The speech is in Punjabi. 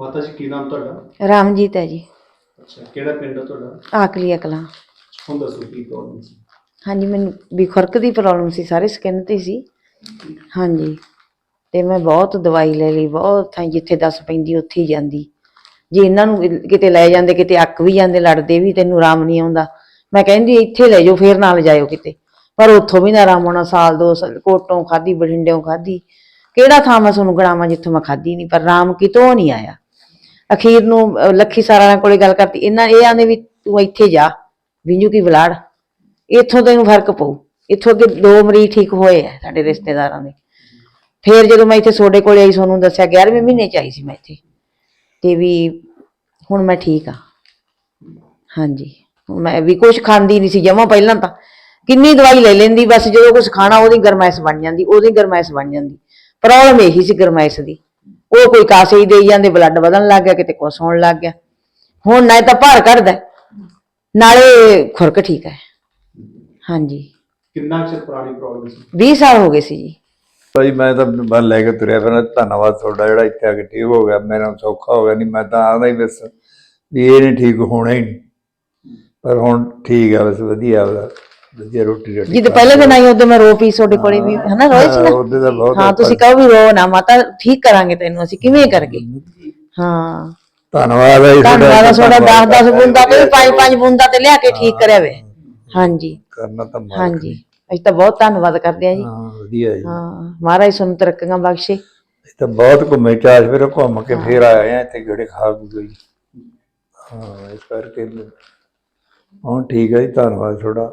ਮਾਤਾ ਜੀ ਕੀ ਨਾਮ ਤੁਹਾਡਾ? ਰਾਮਜੀਤ ਹੈ ਜੀ। ਅੱਛਾ ਕਿਹੜਾ ਪਿੰਡ ਹੈ ਤੁਹਾਡਾ? ਆਕਲੀ ਅਕਲਾਂ। ਹੁਣ ਦੱਸੋ ਕੀ ਪ੍ਰੋਬਲਮ ਸੀ? ਹਾਂਜੀ ਮੈਨੂੰ ਵੀ ਖੁਰਕ ਦੀ ਪ੍ਰੋਬਲਮ ਸੀ ਸਾਰੇ ਸਕਿਨ ਤੇ ਸੀ। ਹਾਂਜੀ ਤੇ ਮੈਂ ਬਹੁਤ ਦਵਾਈ ਲੈ ਲਈ ਬਹੁਤ ਥਾਂ ਜਿੱਥੇ ਦੱਸ ਪੈਂਦੀ ਉੱਥੇ ਹੀ ਜਾਂਦੀ। ਜੇ ਇਹਨਾਂ ਨੂੰ ਕਿਤੇ ਲੈ ਜਾਂਦੇ ਕਿਤੇ ਅੱਕ ਵੀ ਜਾਂਦੇ ਲੜਦੇ ਵੀ ਤੈਨੂੰ ਆਰਾਮ ਨਹੀਂ ਆਉਂਦਾ। ਮੈਂ ਕਹਿੰਦੀ ਇੱਥੇ ਲੈ ਜਾਓ ਫੇਰ ਨਾਲ ਜਾਇਓ ਕਿਤੇ। ਪਰ ਉੱਥੋਂ ਵੀ ਨਾ ਆਰਾਮ ਆਉਣਾ ਸਾਲ ਦੋ ਸਾਲ ਕੋਟੋਂ ਖਾਦੀ ਬਠਿੰਡਿਓਂ ਖਾਦੀ ਕਿਹੜਾ ਥਾਂ ਮੈਂ ਤੁਹਾਨੂੰ ਗਣਾਵਾਂ ਜਿੱਥੋਂ ਮੈਂ ਖਾਦੀ ਨਹੀਂ ਪਰ ਆਰਾਮ ਕਿਤੋਂ ਨਹੀਂ ਆਇਆ। ਅਖੀਰ ਨੂੰ ਅਹ, ਲੱਖੀ ਸਾਰਾਂ ਕੋਲੇ ਗੱਲ ਕਰਤੀ। ਇਹਨਾਂ ਇਹ ਆਂਦੇ ਵੀ ਤੂੰ ਇੱਥੇ ਜਾ ਵਿੰਜੂ ਕੀ ਬਲਾੜ ਇੱਥੋਂ ਤੈਨੂੰ ਫ਼ਰਕ ਪਊ। ਇੱਥੋਂ ਅੱਗੇ ਦੋ ਮਰੀਜ਼ ਠੀਕ ਹੋਏ ਆ ਸਾਡੇ ਰਿਸ਼ਤੇਦਾਰਾਂ ਦੇ। ਫੇਰ ਜਦੋਂ ਮੈਂ ਇੱਥੇ ਤੁਹਾਡੇ ਕੋਲੇ ਆਈ ਤੁਹਾਨੂੰ ਦੱਸਿਆ 11ਵੇਂ ਮਹੀਨੇ ਚ ਆਈ ਸੀ ਮੈਂ ਇੱਥੇ। ਤੇ ਵੀ ਹੁਣ ਮੈਂ ਠੀਕ ਆ। ਹਾਂਜੀ। ਹੁਣ ਮੈਂ ਵੀ ਕੁਝ ਖਾਂਦੀ ਨਹੀਂ ਸੀ ਜਮਾ ਪਹਿਲਾਂ ਤਾਂ। ਕਿੰਨੀ ਦਵਾਈ ਲੈ ਲੈਂਦੀ ਬਸ ਜਦੋਂ ਕੁਝ ਖਾਣਾ ਉਹਦੀ ਗਰਮੈਸ਼ ਬਣ ਜਾਂਦੀ ਉਹਦੀ ਗਰਮੈਸ਼ ਬਣ ਜਾਂਦੀ। ਪ੍ਰੋਬਲਮ ਇਹੀ ਸੀ ਗਰਮੈਸ਼ ਦੀ। ਉਹ ਕੋਈ ਕਾਸੇ ਹੀ ਦੇਈ ਜਾਂਦੇ ਬਲੱਡ ਵਧਣ ਲੱਗ ਗਿਆ ਕਿਤੇ ਕੁਛ ਹੋਣ ਲੱਗ ਗਿਆ। ਹੁਣ ਨਾ ਤਾਂ ਭਾਰ ਘਟਦਾ ਨਾਲੇ ਖੁਰਕ ਠੀਕ ਹੈ। ਹਾਂਜੀ। ਕਿੰਨਾ ਚਿਰ ਪੁਰਾਣੀ ਪ੍ਰੋਬਲਮ ਸੀ? 20 ਸਾਲ ਹੋ ਗਏ ਸੀ ਜੀ। ਭਾਈ ਮੈਂ ਤਾਂ ਬਸ ਲੈ ਕੇ ਤੁਰਿਆ ਫਿਰ ਧੰਨਵਾਦ ਤੁਹਾਡਾ ਜਿਹੜਾ ਇੱਥੇ ਆ ਕੇ ਠੀਕ ਹੋ ਗਿਆ ਮੇਰਾ ਸੌਖਾ ਹੋ ਗਿਆ ਨਹੀਂ ਮੈਂ ਤਾਂ ਆਦਾ ਹੀ ਬਸ ਵੀ ਇਹ ਨਹੀਂ ਠੀਕ ਹੋਣਾ ਹੀ ਨਹੀਂ ਪਰ ਹੁਣ ਠੀਕ ਆ ਬਸ ਵਧੀਆ ਵਾ। ਵਧੀਆ ਰੋਟੀ ਰੋਟੀ ਜਿੱਦ ਪਹਿਲੇ ਦਿਨ ਆਈ ਉਦੋਂ ਮੈਂ ਰੋ ਪਈ ਤੁਹਾਡੇ ਕੋਲੇ ਵੀ ਹਨਾ ਰੋਏ ਸੀ ਨਾ? ਉਹਦੇ ਦਾ ਬਹੁਤ ਹਾਂ ਤੁਸੀਂ ਕਹੋ ਵੀ ਰੋ ਨਾ ਮਾਤਾ ਠੀਕ ਕਰਾਂਗੇ ਤੈਨੂੰ ਅਸੀਂ ਕਿਵੇਂ ਕਰਗੇ? ਹਾਂ। ਧੰਨਵਾਦ ਹੈ ਧੰਨਵਾਦ ਤੁਹਾਡਾ 10 10 ਧੰਨਵਾਦ। ਬੂੰਦਾ ਤੇ 5 5 ਬੂੰਦਾ ਤੇ ਲਿਆ ਕੇ ਠੀਕ ਕਰਿਆ ਵੇ। ਹਾਂਜੀ। ਕਰਨਾ ਤਾਂ ਹਾਂਜੀ। ਅਸੀਂ ਤਾਂ ਬਹੁਤ ਧੰਨਵਾਦ ਕਰਦੇ ਆ ਜੀ। ਹਾਂ ਵਧੀਆ ਜੀ। ਹਾਂ ਮਹਾਰਾਜ ਤੁਹਾਨੂੰ ਤਰੱਕੀਆਂ ਬਖਸ਼ੇ। ਅਸੀਂ ਤਾਂ ਬਹੁਤ ਘੁੰਮੇ ਚਾਸ਼ ਫਿਰ ਘੁੰਮ ਕੇ ਫੇਰ ਆਏ ਆ ਇੱਥੇ ਗੜੇ ਖਾ ਗਈ ਹਾਂ ਇਸ ਕਰਕੇ ਹੁਣ ਠੀਕ ਹੈ ਜੀ ਧੰਨਵਾਦ ਤੁਹਾਡਾ।